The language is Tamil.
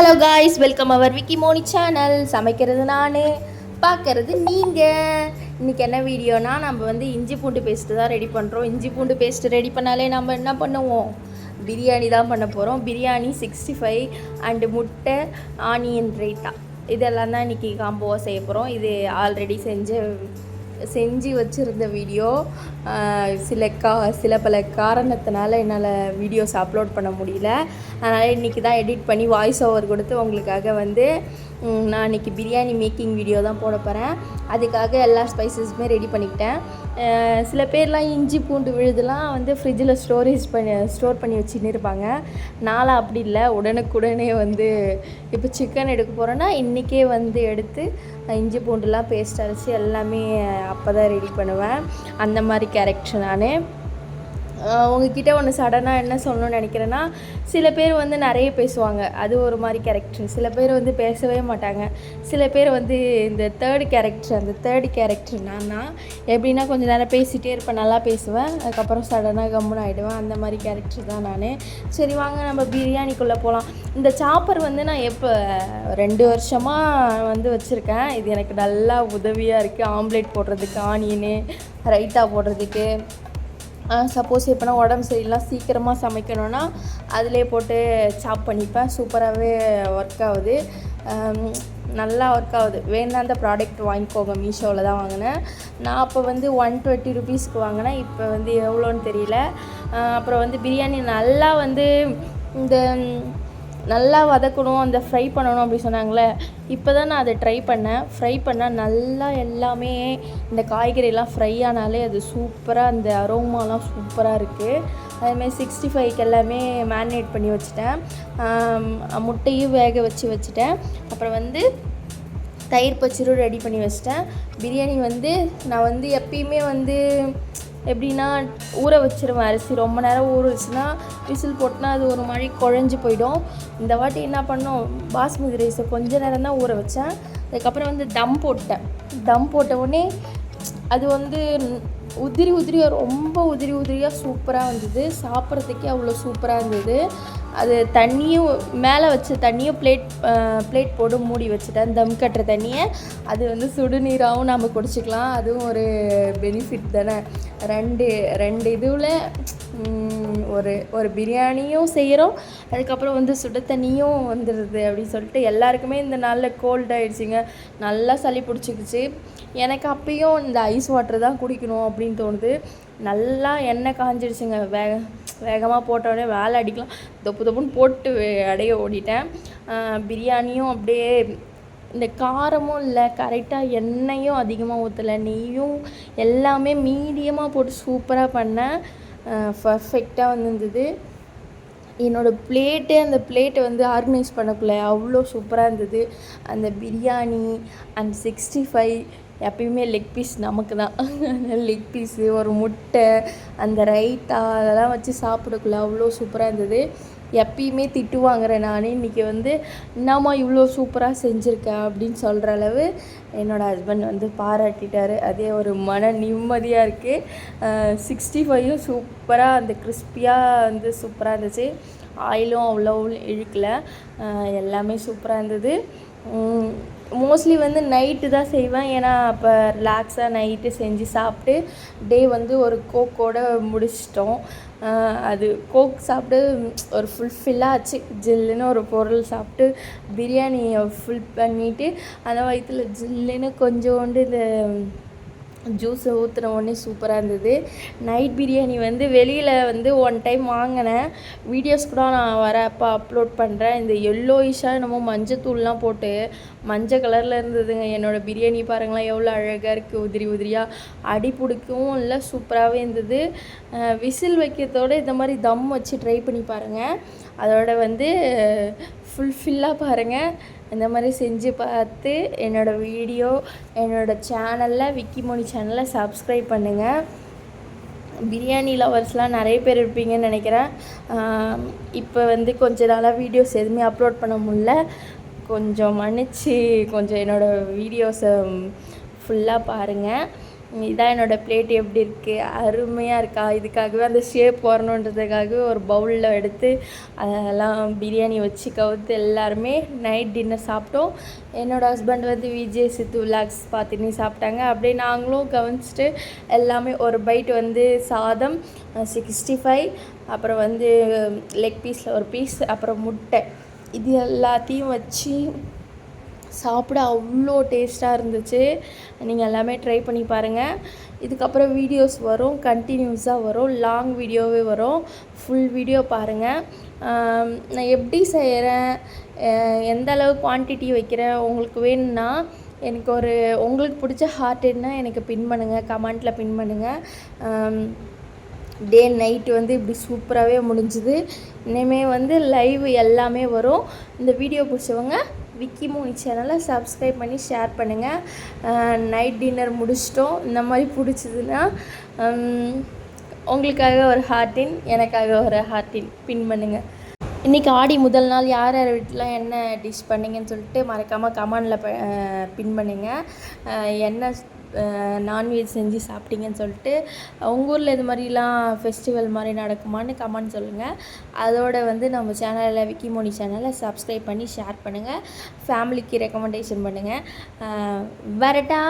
Hello guys welcome our Vicky Moni channel சமைக்கிறது நான். பார்க்கறது நீங்கள் இன்றைக்கி என்ன வீடியோனா நம்ம வந்து இஞ்சி பூண்டு பேஸ்ட்டு தான் ரெடி பண்ணுறோம் இஞ்சி பூண்டு பேஸ்ட்டு ரெடி பண்ணாலே நம்ம என்ன பண்ணுவோம்? பிரியாணி தான் பண்ண போகிறோம் பிரியாணி சிக்ஸ்டி ஃபைவ் அண்டு முட்டை ஆனியன் ரைட்டா இதெல்லாம் தான் இன்றைக்கி காம்போவாக செய்ய போகிறோம் இது ஆல்ரெடி செஞ்ச செஞ்சு வச்சுருந்த வீடியோ சில கா சில பல காரணத்தினால என்னால் வீடியோஸ் அப்லோட் பண்ண முடியல. அதனால் இன்றைக்கி தான் எடிட் பண்ணி வாய்ஸ் ஓவர் கொடுத்து உங்களுக்காக வந்து நான் இன்றைக்கி பிரியாணி மேக்கிங் வீடியோ தான் போட போகிறேன் அதுக்காக எல்லா ஸ்பைசஸுமே ரெடி பண்ணிக்கிட்டேன். சில பேர்லாம் இஞ்சி பூண்டு விழுதுலாம் வந்து ஃப்ரிட்ஜில் ஸ்டோரேஜ் பண்ணி ஸ்டோர் பண்ணி வச்சுன்னு இருப்பாங்க. நாளாக அப்படி இல்லை. உடனுக்குடனே வந்து இப்போ சிக்கன் எடுக்க போகிறேன்னா இன்றைக்கே வந்து எடுத்து இஞ்சி பூண்டுலாம் பேஸ்ட் அரைச்சி எல்லாமே அப்போ தான் ரெடி பண்ணுவேன். அந்த மாதிரி கேரக்டர் நான். உங்ககிட்ட ஒன்று சடனாக என்ன சொல்லணும்னு நினைக்கிறேன்னா சில பேர் வந்து நிறைய பேசுவாங்க. அது ஒரு மாதிரி கேரக்டர் சில பேர் வந்து பேசவே மாட்டாங்க. சில பேர் வந்து இந்த தேர்டு கேரக்டர் அந்த தேர்டு கேரக்டர் நான் தான் எப்படின்னா கொஞ்சம் நேரம் பேசிகிட்டே இருப்பேன் நல்லா பேசுவேன். அதுக்கப்புறம் சடனாக கம்முன்னு ஆகிடுவேன் அந்த மாதிரி கேரக்டர் தான் நான். சரி வாங்க நம்ம பிரியாணிக்குள்ளே போகலாம் இந்த சாப்பர் வந்து நான் எப்போ ரெண்டு வருஷமாக வந்து வச்சுருக்கேன். இது எனக்கு நல்லா உதவியாக இருக்குது ஆம்லேட் போடுறதுக்கு ஆனியனு ரைத்தா போடுறதுக்கு சப்போஸ் எப்போனா உடம்பு சரியில்லாம் சீக்கிரமாக சமைக்கணுன்னா அதிலே போட்டு சாப் பண்ணிப்பேன். சூப்பராகவே ஒர்க் ஆகுது. நல்லா ஒர்க் ஆகுது. வேணா அந்த ப்ராடக்ட் வாங்கிக்கோங்க. மீஷோவில் தான் வாங்கினேன். நான் அப்போ வந்து ஒன் டுவெண்ட்டி ருபீஸ்க்கு வாங்கினேன். இப்போ வந்து எவ்வளோன்னு தெரியல. அப்புறம் வந்து பிரியாணி நல்லா வந்து இந்த நல்லா வதக்கணும் அந்த ஃப்ரை பண்ணணும் அப்படி சொன்னாங்களே இப்போ தான் நான் அதை ட்ரை பண்ணேன். ஃப்ரை பண்ணால் நல்லா எல்லாமே இந்த காய்கறியெல்லாம் ஃப்ரை ஆனாலே அது சூப்பராக அந்த அரோமாலாம் சூப்பராக இருக்குது அதேமாதிரி சிக்ஸ்டி ஃபைவ்க்கு எல்லாமே மேரினேட் பண்ணி வச்சுட்டேன். முட்டையும் வேக வச்சு வச்சுட்டேன். அப்புறம் வந்து தயிர் பச்சரும் ரெடி பண்ணி வச்சிட்டேன். பிரியாணி வந்து நான் வந்து எப்பயுமே வந்து எப்படின்னா ஊற வச்சிருவேன் அரிசி. ரொம்ப நேரம் ஊற வச்சுன்னா விசில் போட்டுனா அது ஒரு மாதிரி குழஞ்சி போயிடும். இந்த வாட்டி என்ன பண்ணோம்? பாஸ்மதி ரைஸை கொஞ்ச நேரம் தான் ஊற வச்சேன். அதுக்கப்புறம் வந்து தம் போட்டேன். தம் போட்ட உடனே அது வந்து உதிரி உதிரியாக ரொம்ப உதிரி உதிரியாக சூப்பராக வந்தது. சாப்பிட்றதுக்கே அவ்வளோ சூப்பராக இருந்தது. அது தண்ணியும் மேலே வச்ச தண்ணியும் பிளேட் பிளேட் போட்டு மூடி வச்சுட்டேன். தம் கட்டுற தண்ணியை. அது வந்து சுடுநீராகவும் நம்ம குடிச்சிக்கலாம். அதுவும் ஒரு பெனிஃபிட் தானே. ரெண்டு ரெண்டு இதுவில் ஒரு ஒரு பிரியாணியும் செய்கிறோம் அதுக்கப்புறம் வந்து சுட தண்ணியும் வந்துடுது அப்படின்னு சொல்லிட்டு எல்லாருக்குமே இந்த நாளில் கோல்ட் ஆகிடுச்சிங்க நல்லா சளி பிடிச்சிக்கிச்சு. எனக்கு அப்பயும் இந்த ஐஸ் வாட்டர் தான் குடிக்கணும் அப்படின்னு தோணுது. நல்லா எண்ணெய் காஞ்சிடுச்சுங்க. வேக வேகமாக போட்டோடனே வேலை அடிக்கலாம். தொப்பு தொப்புன்னு போட்டு அடைய ஓடிட்டேன். பிரியாணியும் அப்படியே இந்த காரமும் இல்லை கரெக்டாக எண்ணெயும் அதிகமாக ஊற்றலை நெய்யும் எல்லாமே மீடியமாக போட்டு சூப்பராக பண்ணேன். பர்ஃபெக்டாக வந்திருந்தது. என்னோடய பிளேட்டு அந்த பிளேட்டை வந்து ஆர்கனைஸ் பண்ணக்குள்ள அவ்வளோ சூப்பராக இருந்தது. அந்த பிரியாணி அண்ட் சிக்ஸ்டி ஃபைவ் எப்பயுமே லெக் பீஸ் நமக்கு தான் லெக் பீஸு ஒரு முட்டை அந்த ரைத்தா அதெல்லாம் வச்சு சாப்பிடக்குள்ள அவ்வளோ சூப்பராக இருந்தது. எப்பயுமே திட்டு வாங்குகிறேன் நான். இன்றைக்கி வந்து என்னம்மா இவ்வளோ சூப்பராக செஞ்சுருக்கேன் அப்படின்னு சொல்கிற அளவு என்னோடய ஹஸ்பண்ட் வந்து பாராட்டிட்டார். அதே ஒரு மன நிம்மதியாக இருக்குது சிக்ஸ்டி ஃபைவும் சூப்பராக அந்த கிறிஸ்பியாக வந்து சூப்பராக இருந்துச்சு. ஆயிலும் அவ்வளோ இழுக்கலை. எல்லாமே சூப்பராக இருந்தது. மோஸ்ட்லி வந்து நைட்டு தான் செய்வேன். ஏன்னா அப்போ ரிலாக்ஸாக நைட்டு செஞ்சு சாப்பிட்டு டே வந்து ஒரு கோக்கோட முடிச்சிட்டோம். அது கோக் சாப்பிட்டு ஒரு ஃபுல்ஃபில்லாக ஆச்சு. ஜில்லுன்னு ஒரு பொருள் சாப்பிட்டு பிரியாணியை ஃபுல் பண்ணிவிட்டு அந்த வயிற்றுல ஜில்லுன்னு கொஞ்சோண்டு இந்த ஜூஸை ஊற்றுன உடனே சூப்பராக இருந்தது. நைட் பிரியாணி வந்து வெளியில் வந்து ஒன் டைம் வாங்கினேன். வீடியோஸ் கூட நான் வரப்போ அப்லோட் பண்ணுறேன் இந்த எல்லோயிஷாக என்னமோ மஞ்சத்தூள்லாம் போட்டு மஞ்சள் கலரில் இருந்ததுங்க. என்னோடய பிரியாணி பாருங்களேன் எவ்வளோ அழகாக இருக்குது உதிரி உதிரியாக அடி பிடிக்கவும் இல்லை சூப்பராகவே இருந்தது. விசில் வைக்கிறதோட இந்த மாதிரி தம் வச்சு ட்ரை பண்ணி பாருங்கள் அதோட வந்து ஃபுல்ஃபில்லாக பாருங்கள் இந்த மாதிரி செஞ்சு பார்த்து என்னோடய வீடியோ என்னோடய சேனலில் விக்கிமோனி சேனலில் சப்ஸ்கிரைப் பண்ணுங்கள் பிரியாணி லவர்ஸ்லாம் நிறைய பேர் இருப்பீங்கன்னு நினைக்கிறேன். இப்போ வந்து கொஞ்ச நாளாக வீடியோஸ் எதுவுமே அப்லோட் பண்ண முடில கொஞ்சம் மன்னிச்சு கொஞ்சம் என்னோடய வீடியோஸை ஃபுல்லாக பாருங்கள் இதான் என்னோடய பிளேட் எப்படி இருக்குது அருமையாக இருக்கா? இதுக்காகவே அந்த ஷேப் வரணுன்றதுக்காகவே ஒரு பவுலில் எடுத்து அதெல்லாம் பிரியாணி வச்சு கவுத்து எல்லாருமே நைட் டின்னர் சாப்பிட்டோம். என்னோடய ஹஸ்பண்ட் வந்து விஜய் சித்து விலாக்ஸ் பார்த்துன்னு சாப்பிட்டாங்க. அப்படியே நாங்களும் கவனிச்சிட்டு எல்லாமே ஒரு பைட் வந்து சாதம் சிக்ஸ்டி ஃபைவ் அப்புறம் வந்து லெக் பீஸில் ஒரு பீஸ் அப்புறம் முட்டை. இது எல்லாத்தையும் வச்சு சாப்பிட அவ்வளோ டேஸ்ட்டாக இருந்துச்சு. நீங்கள் எல்லாமே ட்ரை பண்ணி பாருங்கள் இதுக்கப்புறம் வீடியோஸ் வரும் கண்டினியூஸாக வரும் லாங் வீடியோவே வரும். ஃபுல் வீடியோ பாருங்கள் நான் எப்படி செய்கிறேன் எந்த அளவு குவான்டிட்டி வைக்கிறேன்? உங்களுக்கு வேணும்னா எனக்கு ஒரு உங்களுக்கு பிடிச்ச ஹார்ட்னா எனக்கு பின் பண்ணுங்கள் கமெண்ட்டில் பின் பண்ணுங்கள் டே நைட்டு வந்து இப்படி சூப்பராகவே முடிஞ்சுது. இனிமேல் வந்து லைவ் எல்லாமே வரும். இந்த வீடியோ பிடிச்சவங்க விக்கி மூவி சேனலை சப்ஸ்கிரைப் பண்ணி ஷேர் பண்ணுங்கள் நைட் டின்னர் முடிச்சிட்டோம். இந்த மாதிரி பிடிச்சதுன்னா உங்களுக்காக ஒரு ஹார்ட்டின் எனக்காக ஒரு ஹார்ட்டின் பின் பண்ணுங்கள் இன்றைக்கி ஆடி முதல் நாள் யார் யார் வீட்டிலாம் என்ன டிஷ் பண்ணிங்கன்னு சொல்லிட்டு மறக்காமல் கமெண்டில் பின் பண்ணுங்கள் என்ன நான்வெஜ் செஞ்சு சாப்பிட்டீங்கன்னு சொல்லிட்டு உங்கள் ஊரில் இது மாதிரிலாம் ஃபெஸ்டிவல் மாதிரி நடக்குமான்னு கமெண்ட் சொல்லுங்கள் அதோட வந்து நம்ம சேனலில் விக்கிமோனி சேனலை சப்ஸ்கிரைப் பண்ணி ஷேர் பண்ணுங்கள் ஃபேமிலிக்கு ரெக்கமெண்டேஷன் பண்ணுங்கள் வரட்டா!